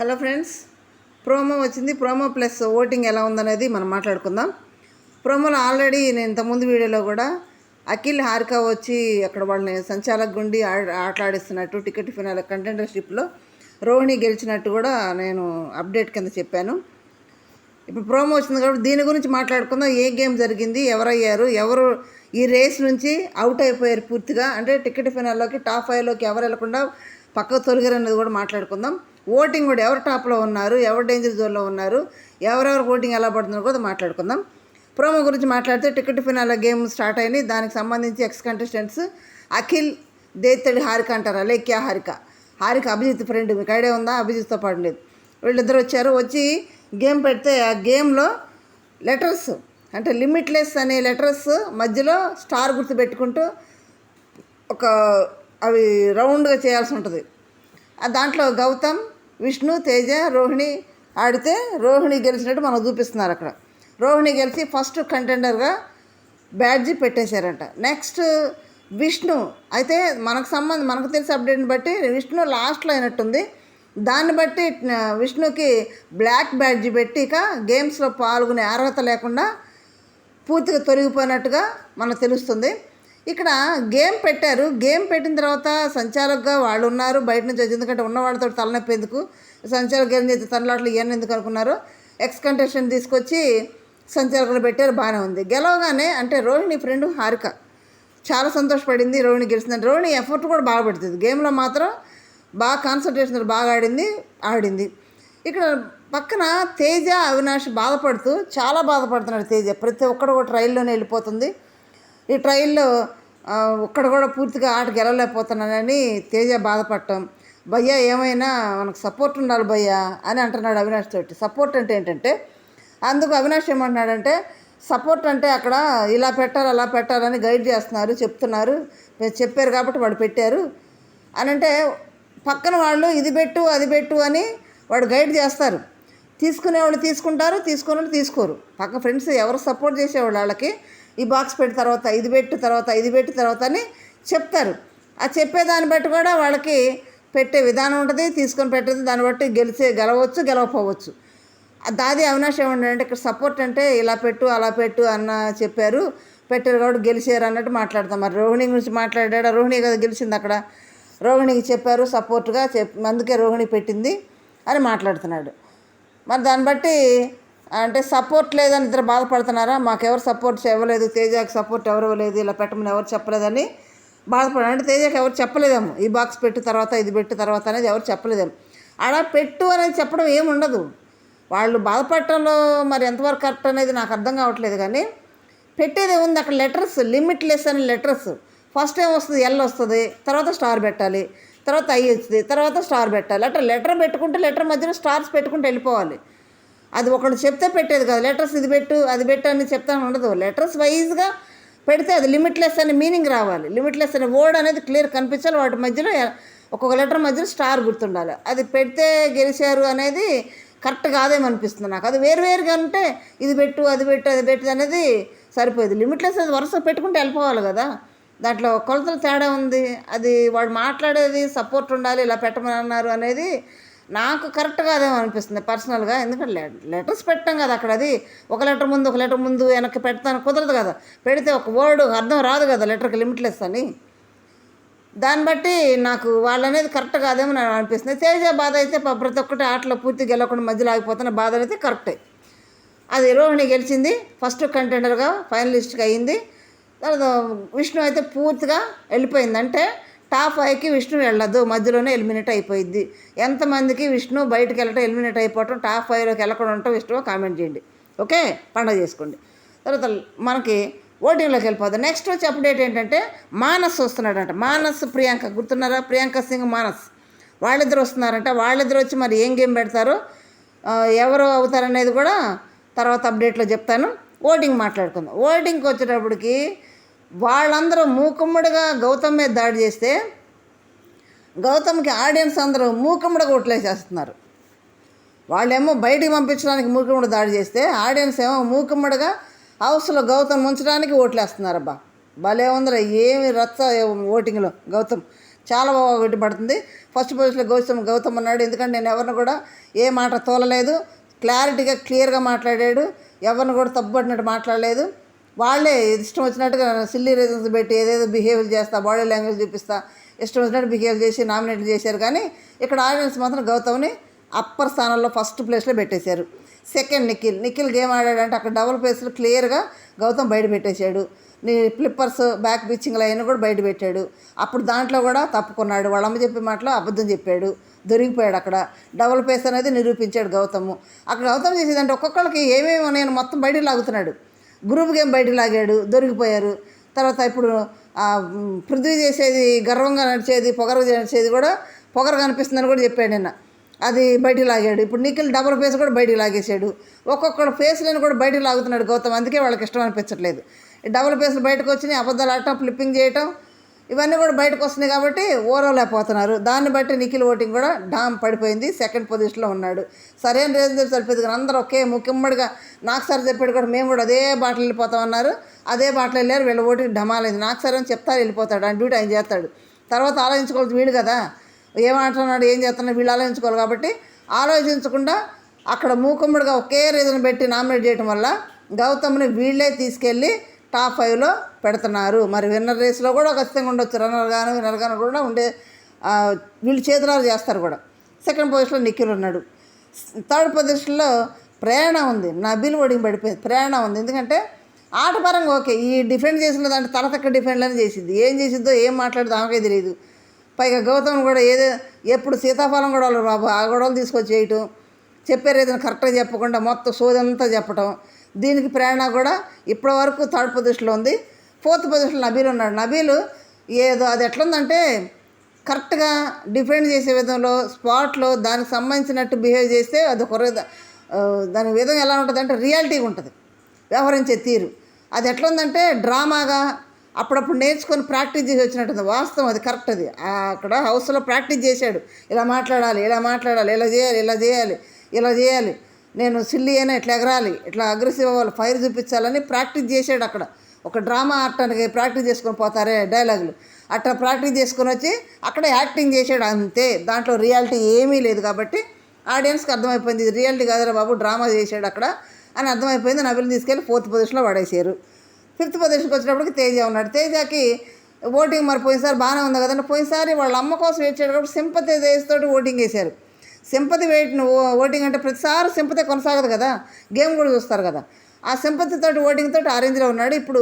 Hello friends promo వచ్చింది. Promo plus voting ఎలా ఉందనేది మనం మాట్లాడుకుందాం. ప్రోమోలో ఆల్రెడీ నేను ఇంతకుముందు వీడియోలో కూడా అఖిల్ హారిక వచ్చి అక్కడ వాళ్ళని సంచాలక గుండి ఆటలాడిస్తున్నట్టు టికెట్ ఫినాల కంటెండర్షిప్లో రోహిణి గెలిచినట్టు కూడా నేను అప్డేట్ కింద చెప్పాను. ఇప్పుడు ప్రోమో వచ్చింది కాబట్టి దీని గురించి మాట్లాడుకుందాం. ఏ గేమ్ జరిగింది ఎవరయ్యారు ఎవరు ఈ రేస్ నుంచి అవుట్ అయిపోయారు పూర్తిగా? అంటే టికెట్ ఫైనల్లోకి టాప్ ఫైవ్లోకి ఎవరు వెళ్ళకుండా పక్కకు తొలగారు అనేది కూడా మాట్లాడుకుందాం. ఓటింగ్ కూడా ఎవరు టాప్లో ఉన్నారు ఎవరు డేంజర్ జోన్లో ఉన్నారు ఎవరెవరు ఓటింగ్ ఎలా పడుతుందో కూడా మాట్లాడుకుందాం. ప్రోమో గురించి మాట్లాడితే టికెట్ ఫినాల గేమ్ స్టార్ట్ అయింది. దానికి సంబంధించి ఎక్స్ కంటెస్టెంట్స్ అఖిల్ దేత్తడి హారిక అంటారు. అలేఖ్య హారిక? హారిక అభిజిత్ ఫ్రెండ్ మీకు ఐడియా ఉందా? అభిజిత్తో పాటు లేదు. వీళ్ళిద్దరు వచ్చారు. వచ్చి గేమ్ పెడితే ఆ గేమ్లో లెటర్స్ అంటే లిమిట్లెస్ అనే లెటర్స్ మధ్యలో స్టార్ గుర్తు పెట్టుకుంటూ ఒక అవి రౌండ్గా చేయాల్సి ఉంటుంది. దాంట్లో గౌతమ్ విష్ణు తేజ రోహిణి ఆడితే రోహిణి గెలిచినట్టు మనకు చూపిస్తున్నారు అక్కడ. రోహిణి గెలిచి ఫస్ట్ కంటెండర్గా బ్యాడ్జి పెట్టేశారంట. నెక్స్ట్ విష్ణు అయితే మనకు సంబంధం మనకు తెలిసి అప్డేట్ని బట్టి విష్ణు లాస్ట్లో అయినట్టుంది. దాన్ని బట్టి విష్ణుకి బ్లాక్ బ్యాడ్జి పెట్టి ఇక గేమ్స్లో పాల్గొనే అర్హత లేకుండా పూర్తిగా తొలగిపోయినట్టుగా మనకు తెలుస్తుంది. ఇక్కడ గేమ్ పెట్టారు. గేమ్ పెట్టిన తర్వాత సంచాలకుగా వాళ్ళు ఉన్నారు. బయట నుంచి వచ్చి ఎందుకంటే ఉన్న వాళ్ళతో తలనొప్పి ఎందుకు సంచాలక గేమ్ చేస్తే తనలాట్లు ఇవన్నీ ఎందుకు అనుకున్నారు. ఎక్స్ కంటెస్టెంట్ తీసుకొచ్చి సంచాలకులు పెట్టారు. బాగానే ఉంది. గెలవగానే అంటే రోహిణి ఫ్రెండ్ హారిక. చాలా సంతోషపడింది. రోహిణి గెలిచిందంటే రోహిణి ఎఫర్ట్ కూడా బాగా పెడుతుంది. గేమ్లో మాత్రం బాగా కాన్సన్ట్రేషన్ బాగా ఆడింది ఆడింది. ఇక్కడ పక్కన తేజ అవినాష్ బాధపడుతూ చాలా బాధపడుతున్నాడు తేజ. ప్రతి ఒక్కడు కూడా ట్రైల్లోనే వెళ్ళిపోతుంది. ఈ ట్రైల్లో ఒక్కడ కూడా పూర్తిగా ఆటకి వెళ్ళలేకపోతున్నానని తేజ బాధపడటం. భయ్యా ఏమైనా మనకు సపోర్ట్ ఉండాలి భయ్యా అని అంటున్నాడు అవినాష్ తోటి. సపోర్ట్ అంటే ఏంటంటే అందుకు అవినాష్ ఏమంటున్నాడంటే సపోర్ట్ అంటే అక్కడ ఇలా పెట్టాలి అలా పెట్టాలని గైడ్ చేస్తున్నారు చెప్తున్నారు మీరు చెప్పారు కాబట్టి వాడు పెట్టారు. అని అంటే పక్కన వాళ్ళు ఇది పెట్టు అది పెట్టు అని వాడు గైడ్ చేస్తారు. తీసుకునేవాళ్ళు తీసుకుంటారు తీసుకునే తీసుకోరు. పక్క ఫ్రెండ్స్ ఎవరు సపోర్ట్ చేసేవాళ్ళు వాళ్ళకి ఈ బాక్స్ పెట్టిన తర్వాత ఇది పెట్టు తర్వాత ఇది పెట్టిన తర్వాత అని చెప్తారు. ఆ చెప్పేదాన్ని బట్టి కూడా వాళ్ళకి పెట్టే విధానం ఉంటుంది తీసుకొని పెట్టేది దాన్ని బట్టి గెలిచే గెలవచ్చు గెలవపోవచ్చు దాది అవినాష్ ఏమంటే ఇక్కడ సపోర్ట్ అంటే ఇలా పెట్టు అలా పెట్టు అన్న చెప్పారు. పెట్టారు కాబట్టి గెలిచారు అన్నట్టు మాట్లాడతాం. మరి రోహిణి గురించి మాట్లాడాడు? రోహిణి కదా గెలిచింది అక్కడ. రోహిణికి చెప్పారు సపోర్ట్గా చెప్ అందుకే రోహిణి పెట్టింది అని మాట్లాడుతున్నాడు. మరి దాన్ని బట్టి అంటే సపోర్ట్ లేదని ఇద్దరు బాధపడుతున్నారా? మాకెవరు సపోర్ట్ ఇవ్వలేదు. తేజాకి సపోర్ట్ ఎవరు ఇవ్వలేదు. ఇలా పెట్టమని ఎవరు చెప్పలేదని బాధపడారు అంటే తేజాకి ఎవరు చెప్పలేదేమో. ఈ బాక్స్ పెట్టు తర్వాత ఇది పెట్టు తర్వాత అనేది ఎవరు చెప్పలేదేమో. అలా పెట్టు అనేది చెప్పడం ఏముండదు. వాళ్ళు బాధపడటంలో మరి ఎంతవరకు కరెక్ట్ అనేది నాకు అర్థం కావట్లేదు కానీ పెట్టేది ఉంది అక్కడ లెటర్స్ లిమిట్లెస్ అనే లెటర్స్ ఫస్ట్ ఏం వస్తుంది? ఎల్ వస్తుంది. తర్వాత స్టార్ పెట్టాలి. తర్వాత ఐ వచ్చింది తర్వాత స్టార్ పెట్టాలి. అట్లా లెటర్ పెట్టుకుంటే లెటర్ మధ్యలో స్టార్స్ పెట్టుకుంటూ వెళ్ళిపోవాలి. అది ఒకడు చెప్తే పెట్టేది కాదు. లెటర్స్ ఇది పెట్టు అది పెట్టు అని చెప్తాను ఉండదు. లెటర్స్ వైజ్గా పెడితే అది లిమిట్లెస్ అనే మీనింగ్ రావాలి. లిమిట్లెస్ అనే వర్డ్ అనేది క్లియర్ కనిపించాలి. వాటి మధ్యలో ఒక్కొక్క లెటర్ మధ్యలో స్టార్ గుర్తుండాలి. అది పెడితే గెలిచారు అనేది కరెక్ట్ కాదేమో అనిపిస్తుంది నాకు. అది వేరు వేరుగా ఉంటే ఇది పెట్టు అది పెట్టు అది పెట్టు అనేది సరిపోయేది. లిమిట్లెస్ అది వరుస పెట్టుకుంటే వెళ్ళిపోవాలి కదా. దాంట్లో కొలతల తేడా ఉంది. అది వాడు మాట్లాడేది సపోర్ట్ ఉండాలి ఇలా పెట్టమని అన్నారు అనేది నాకు కరెక్ట్గా కాదేమో అనిపిస్తుంది పర్సనల్గా ఎందుకంటే లెటర్స్ పెట్టాం కదా అక్కడ అది. ఒక లెటర్ ముందు ఒక లెటర్ ముందు వెనక్కి పెడతాను కుదరదు కదా. పెడితే ఒక వర్డ్ అర్థం రాదు కదా లెటర్కి లిమిట్లెస్ అని. దాన్ని బట్టి నాకు వాళ్ళు అనేది కరెక్ట్ కాదేమో నాకు అనిపిస్తుంది. చేసే బాధ అయితే ప్రతి ఒక్కటి ఆటలో పూర్తి గెలవకుండా మధ్యలో ఆగిపోతున్న బాధ అయితే కరెక్టే అది రోహిణి గెలిచింది ఫస్ట్ కంటెండర్గా ఫైనలిస్ట్గా అయింది. తర్వాత విష్ణు అయితే పూర్తిగా వెళ్ళిపోయింది. అంటే టాప్ ఫైవ్కి విష్ణు వెళ్ళదు. మధ్యలోనే ఎలిమినేట్ అయిపోయింది ఎంతమందికి విష్ణు బయటకు వెళ్ళటం ఎలిమినేట్ అయిపోవటం టాప్ ఫైవ్లోకి వెళ్ళకుండా ఉండటం విష్ణు కామెంట్ చేయండి. ఓకే? పండగ చేసుకోండి. తర్వాత మనకి ఓటింగ్లోకి వెళ్ళిపోద్దాం నెక్స్ట్ వచ్చి అప్డేట్ ఏంటంటే మానస్ వస్తున్నాడంట. మానస్ ప్రియాంక గుర్తున్నారా? ప్రియాంక సింగ్ మానస్. వాళ్ళిద్దరు వస్తున్నారంట. వాళ్ళిద్దరు వచ్చి మరి ఏం గేమ్ పెడతారు? ఎవరు అవుతారనేది కూడా తర్వాత అప్డేట్లో చెప్తాను. ఓటింగ్ మాట్లాడుకుందాం. ఓటింగ్కి వచ్చేటప్పటికి వాళ్ళందరూ మూకుమ్మడిగా గౌతమ్ మీద దాడి చేస్తే గౌతమ్కి ఆడియన్స్ అందరూ మూకుమ్మడిగా ఓట్లేసేస్తున్నారు వాళ్ళేమో బయటికి పంపించడానికి మూకుమ్మడి దాడి చేస్తే ఆడియన్స్ ఏమో మూకుమ్మడిగా హౌస్లో గౌతమ్ ఉంచడానికి ఓట్లేస్తున్నారబ్బా. భలే ఉందిరా ఏమి రచ్చ ఓటింగ్లో గౌతమ్. చాలా బాగా ఒకటి పడుతుంది ఫస్ట్ పొజిషన్లో గౌతమ్ గౌతమ్ ఉన్నాడు. ఎందుకంటే నేను ఎవరిని కూడా ఏ మాట తోలలేదు. క్లారిటీగా క్లియర్గా మాట్లాడాడు. ఎవరిని కూడా తప్పుపట్టినట్టు మాట్లాడలేదు. వాళ్ళే ఇష్టం వచ్చినట్టుగా సిల్లీ రీజన్స్ పెట్టి ఏదేదో బిహేవియర్ చేస్తా బాడీ లాంగ్వేజ్ చూపిస్తా ఇష్టం వచ్చినట్టు బిహేవ్ చేసి నామినేట్ చేశారు. కానీ ఇక్కడ ఆడియన్స్ మాత్రం గౌతమ్ని అప్పర్ స్థానంలో ఫస్ట్ ప్లేస్లో పెట్టేశారు. సెకండ్ నిఖిల్. నిఖిల్ గేమ్ ఆడాడంటే అక్కడ డబుల్ ప్లేస్లో క్లియర్గా గౌతమ్ బయట పెట్టేశాడు. నీ ఫ్లిప్పర్స్ బ్యాక్ పిచ్చింగ్లు అయినా కూడా బయట పెట్టాడు. అప్పుడు దాంట్లో కూడా తప్పుకున్నాడు. వాళ్ళమ్మ చెప్పే మాటలో అబద్ధం చెప్పాడు. దొరికిపోయాడు అక్కడ. డబుల్ పేస్ అనేది నిరూపించాడు గౌతమ్. అక్కడ గౌతమ్ చేసేదంటే ఒక్కొక్కరికి ఏమేమి నేను మొత్తం బయట లాగుతున్నాడు. గ్రూప్ గేమ్ బయటికి లాగాడు దొరికిపోయారు. తర్వాత ఇప్పుడు పృథ్వీ చేసేది గర్వంగా నడిచేది పొగరు నడిచేది కూడా పొగరు కనిపిస్తుందని కూడా చెప్పాడు నిన్న. అది బయటికి లాగాడు. ఇప్పుడు నిఖిల్ డబల్ ఫేస్ కూడా బయటికి లాగేశాడు. ఒక్కొక్కడు ఫేస్లను కూడా బయటికి లాగుతున్నాడు గౌతమ్. అందుకే వాళ్ళకి ఇష్టం అనిపించట్లేదు. డబల్ డబుల్ ఫేస్లు బయటకు వచ్చినాయి అబద్ధాలు ఆడటం ఫ్లిప్పింగ్ చేయటం ఇవన్నీ కూడా బయటకు వస్తున్నాయి కాబట్టి ఓరవలేకపోతున్నారు. దాన్ని బట్టి నిఖిల్ ఓటింగ్ కూడా డామ్ పడిపోయింది. సెకండ్ పొజిషన్లో ఉన్నాడు. సరైన రీజన్ సరిపోయింది కానీ అందరూ ఒకే ముఖ్యమ్మడిగా నాకు సార్ చెప్పాడు కూడా మేము కూడా అదే బాటలు వెళ్ళిపోతామన్నారు అదే బాటలు వెళ్ళారు. వీళ్ళ ఓటింగ్ డమాలైంది నాకు సార్ అని చెప్తారు వెళ్ళిపోతాడు. ఆయన డ్యూటీ ఆయన చేస్తాడు. తర్వాత ఆలోచించుకోవాలి వీడు కదా. ఏమంటున్నాడు ఏం చేస్తున్నాడు వీళ్ళు ఆలోచించుకోవాలి కాబట్టి ఆలోచించకుండా అక్కడ మూకుమ్మడిగా ఒకే రీజన్ పెట్టి నామినేట్ చేయడం వల్ల గౌతమ్ని వీళ్ళే తీసుకెళ్ళి టాప్ ఫైవ్లో పెడుతున్నారు. మరి విన్నర్ రేస్లో కూడా ఖచ్చితంగా ఉండొచ్చు. రన్నర్ గాను విన్నర్ గాను కూడా ఉండే వీళ్ళు చేతులారు చేస్తారు కూడా. సెకండ్ పొజిషన్లో నిఖిల్ ఉన్నాడు. థర్డ్ పొజిషన్లో ప్రేరణ ఉంది. నబీల్ ఓడింగ్ పడిపోయింది ప్రేరణ ఉంది. ఎందుకంటే ఆటపరంగా ఓకే. ఈ డిఫెండ్ చేసిన దాంట్లో తలతక్క డిఫెండ్లని చేసింది ఏం చేసిద్దో ఏం మాట్లాడితే ఆమెకే తెలియదు. పైగా గౌతమ్ కూడా ఏదో ఎప్పుడు సీతాఫలం గొడవలు బాబు ఆ గొడవలు తీసుకొచ్చి చేయటం చెప్పే ఏదైనా కరెక్ట్గా చెప్పకుండా మొత్తం సోదంతా చెప్పటం దీనికి ప్రేరణ కూడా ఇప్పటి వరకు థర్డ్ పొజిషన్లో ఉంది. ఫోర్త్ పొజిషన్లో నబీల్ ఉన్నాడు. నబీలు ఏదో అది ఎట్లుందంటే కరెక్ట్గా డిఫెండ్ చేసే విధంలో స్పాట్లో దానికి సంబంధించినట్టు బిహేవ్ చేస్తే అది ఒక దాని విధం ఎలా ఉంటుంది అంటే రియాలిటీగా ఉంటుంది. వ్యవహరించే తీరు. అది ఎట్లుందంటే డ్రామాగా అప్పుడప్పుడు నేర్చుకొని ప్రాక్టీస్ చేసి వచ్చినట్టుంది. వాస్తవం అది కరెక్ట్ అది. అక్కడ హౌస్లో ప్రాక్టీస్ చేశాడు. ఇలా మాట్లాడాలి ఇలా మాట్లాడాలి ఇలా చేయాలి ఇలా చేయాలి ఇలా చేయాలి. నేను సిల్లి అయినా ఇట్లా ఎగరాలి ఇట్లా అగ్రెసివ్ అవ్వాలి ఫైర్ చూపించాలని ప్రాక్టీస్ చేశాడు అక్కడ. ఒక డ్రామా ఆడటానికి ప్రాక్టీస్ చేసుకొని పోతారే డైలాగులు అట్లా ప్రాక్టీస్ చేసుకొని వచ్చి అక్కడ యాక్టింగ్ చేశాడు అంతే. దాంట్లో రియాలిటీ ఏమీ లేదు కాబట్టి ఆడియన్స్కి అర్థమైపోయింది ఇది రియాలిటీ కాదురా బాబు డ్రామా చేశాడు అక్కడ అని అర్థమైపోయింది. నవీలు తీసుకెళ్ళి ఫోర్త్ పొజిషన్లో పడేసారు ఫిఫ్త్ పొజిషన్కి వచ్చినప్పటికి తేజ ఉన్నాడు. తేజకి ఓటింగ్ మరి పోయినసారి బాగానే ఉంది కదండి. పోయినసారి వాళ్ళ అమ్మ కోసం వేచాడు కాబట్టి సింపతి తోటి ఓటింగ్ వేశారు సింపతి వేయటం ఓటింగ్ అంటే ప్రతిసారి సింపతి కొనసాగదు కదా. గేమ్ కూడా చూస్తారు కదా. ఆ సింపతితో ఓటింగ్తో ఓటింగ్ తోటి ఉన్నాడు. ఇప్పుడు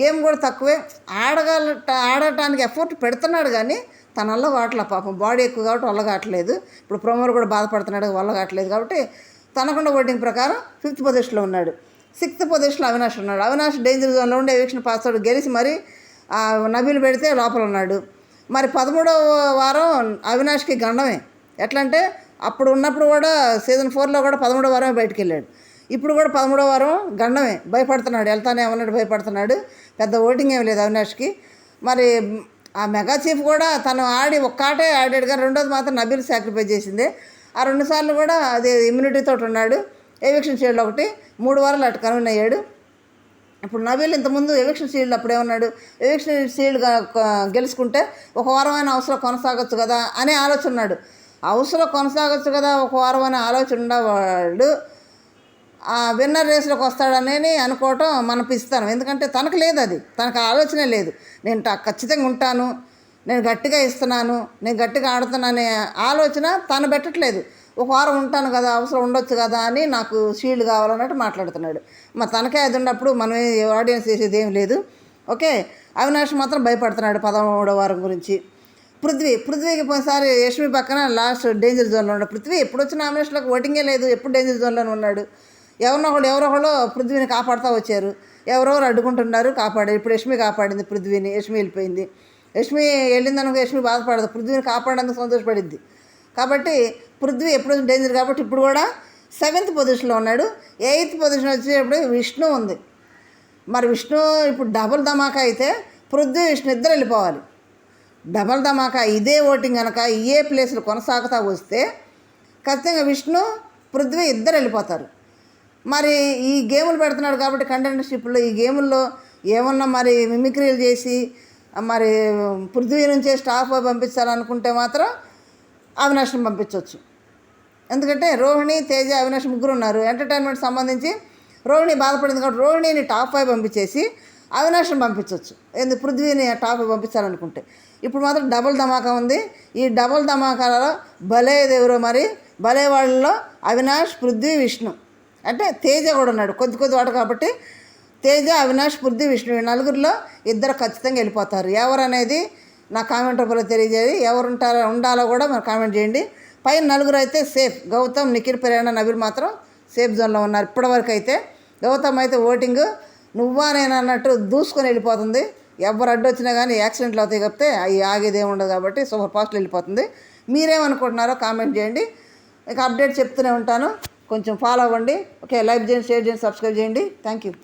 గేమ్ కూడా తక్కువే. ఆడగల ఆడటానికి ఎఫర్ట్ పెడుతున్నాడు కానీ తనల్లో వల్ల కావట్లే పాపం. బాడీ ఎక్కువ కాబట్టి వల్ల కావట్లేదు. ఇప్పుడు ప్రమోర్ కూడా బాధపడుతున్నాడు వల్ల కావట్లేదు కాబట్టి తనకుండా ఓటింగ్ ప్రకారం ఫిఫ్త్ పొజిషన్లో ఉన్నాడు. సిక్స్త్ పొజిషన్లో అవినాష్ ఉన్నాడు. అవినాష్ డేంజర్ జోన్లో ఉండే ఎవిక్షన్ పాస్ అవుట్ గెలిచి మరి నబీలు పెడితే లోపల ఉన్నాడు. మరి పదమూడవ వారం అవినాష్కి గండమే. ఎట్లంటే అంటే అప్పుడు ఉన్నప్పుడు కూడా సీజన్ ఫోర్లో కూడా పదమూడో వారమే బయటికి వెళ్ళాడు ఇప్పుడు కూడా పదమూడో వారం గండమే. భయపడుతున్నాడు. వెళ్తానే ఏమన్నాడు? భయపడుతున్నాడు. పెద్ద ఓటింగ్ ఏం లేదు అవినాష్కి. మరి ఆ మెగా చీఫ్ కూడా తను ఆడి ఒక్కాటే ఆడాడు. కానీ రెండోది మాత్రం నబీల్ సాక్రిఫైస్ చేసింది. ఆ రెండు సార్లు కూడా అది ఇమ్యూనిటీతో ఉన్నాడు. ఎవిక్షన్ షీల్డ్ ఒకటి. మూడు వారాలు అటు కన్వీన్ అయ్యాడు. ఇప్పుడు నబీల్ ఇంతకుముందు ఎవిక్షన్ షీల్డ్ అప్పుడు ఏమన్నాడు? ఎవిక్షన్ షీల్డ్ గెలుచుకుంటే ఒక వారమైన అవసరం కొనసాగొచ్చు కదా అనే ఆలోచన ఉన్నాడు. అవసరం కొనసాగచ్చు కదా ఒక వారం అనే ఆలోచన ఉండేవాడు ఆ విన్నర్ రేస్లోకి వస్తాడని అనుకోవటం మనం పిస్తాను ఎందుకంటే తనకు లేదు అది. తనకు ఆలోచనే లేదు. నేను ఖచ్చితంగా ఉంటాను. నేను గట్టిగా ఇస్తున్నాను. నేను గట్టిగా ఆడుతున్నానే ఆలోచన తను పెట్టట్లేదు. ఒక వారం ఉంటాను కదా అవసరం ఉండొచ్చు కదా అని నాకు షీల్డ్ కావాలన్నట్టు మాట్లాడుతున్నాడు. మరి తనకే అది ఉన్నప్పుడు మనం ఆడియన్స్ చేసేది ఏం లేదు. ఓకే? అవినాష్ మాత్రం భయపడుతున్నాడు పదమూడో వారం గురించి. పృథ్వీ పృథ్వీకి పోయినసారి యష్మి పక్కన లాస్ట్ డేంజర్ జోన్లో ఉన్నాడు. పృథ్వీ ఎప్పుడు వచ్చిన నామినేషన్లకు ఓటింగే లేదు ఎప్పుడు డేంజర్ జోన్లోనే ఉన్నాడు. ఎవరినో ఒకడు ఎవరో ఒకళ్ళు పృథ్వీని కాపాడుతూ వచ్చారు. ఎవరెవరు అడ్డుకుంటున్నారు కాపాడారు. ఇప్పుడు యష్మి కాపాడింది పృథ్వీని యష్మి వెళ్ళిపోయింది. యశ్మి వెళ్ళిందనుకో యష్మి బాధపడదు. పృథ్వీని కాపాడేందుకు సంతోషపడిద్ది కాబట్టి పృథ్వీ ఎప్పుడు డేంజర్ కాబట్టి ఇప్పుడు కూడా సెవెంత్ పొజిషన్లో ఉన్నాడు. ఎయిత్ పొజిషన్ వచ్చేటప్పుడు విష్ణు ఉంది. మరి విష్ణు ఇప్పుడు డబుల్ ధమాకా అయితే పృథ్వీ విష్ణు ఇద్దరు వెళ్ళిపోవాలి. డబల్ ధమాకా ఇదే ఓటింగ్ కనుక ఏ ప్లేస్లు కొనసాగుతా వస్తే ఖచ్చితంగా విష్ణు పృథ్వీ ఇద్దరు వెళ్ళిపోతారు. మరి ఈ గేములు పెడుతున్నాడు కాబట్టి కంటెంటర్షిప్లో ఈ గేముల్లో ఏమన్నా మరి మిమిక్రీలు చేసి మరి పృథ్వీ నుంచే స్టాఫ్ పంపించాలనుకుంటే మాత్రం అవినాష్ని పంపించవచ్చు ఎందుకంటే రోహిణి తేజ అవినాష్ ముగ్గురు ఉన్నారు. ఎంటర్టైన్మెంట్ సంబంధించి రోహిణి బాధపడింది కాబట్టి రోహిణిని టాప్ ఫైవ్ పంపించేసి అవినాష్ని పంపించవచ్చు. ఎందుకు పృథ్వీని టాప్ పంపించాలనుకుంటే. ఇప్పుడు మాత్రం డబుల్ ధమాకా ఉంది. ఈ డబుల్ ధమాకాలలో భలే ఎవరో మరి భలే వాళ్ళలో అవినాష్ పృథ్వీ విష్ణు. అంటే తేజ కూడా ఉన్నాడు. కొద్ది కొద్ది వాడు కాబట్టి తేజ అవినాష్ పృథ్వీ విష్ణు ఈ నలుగురిలో ఇద్దరు ఖచ్చితంగా వెళ్ళిపోతారు. ఎవరు అనేది నా కామెంట్ రూపంలో తెలియజేయాలి. ఎవరు ఉంటారో ఉండాలో కూడా మరి కామెంట్ చేయండి. పైన నలుగురు అయితే సేఫ్. గౌతమ్ నిఖిల్ ప్రేరణ నబీల్ మాత్రం సేఫ్ జోన్లో ఉన్నారు. ఇప్పటివరకు అయితే గౌతమ్ అయితే ఓటింగ్ నువ్వా నేను అన్నట్టు దూసుకొని వెళ్ళిపోతుంది. ఎవరు అడ్డు వచ్చినా కానీ యాక్సిడెంట్లు అవుతాయి కాబట్టి అవి ఆగేది ఉండదు కాబట్టి సూపర్ ఫాస్ట్ వెళ్ళిపోతుంది. మీరేమనుకుంటున్నారో కామెంట్ చేయండి. ఇక అప్డేట్ చెప్తూనే ఉంటాను. కొంచెం ఫాలో అవ్వండి. ఓకే లైక్ చేయండి షేర్ చేయండి సబ్స్క్రైబ్ చేయండి. Thank you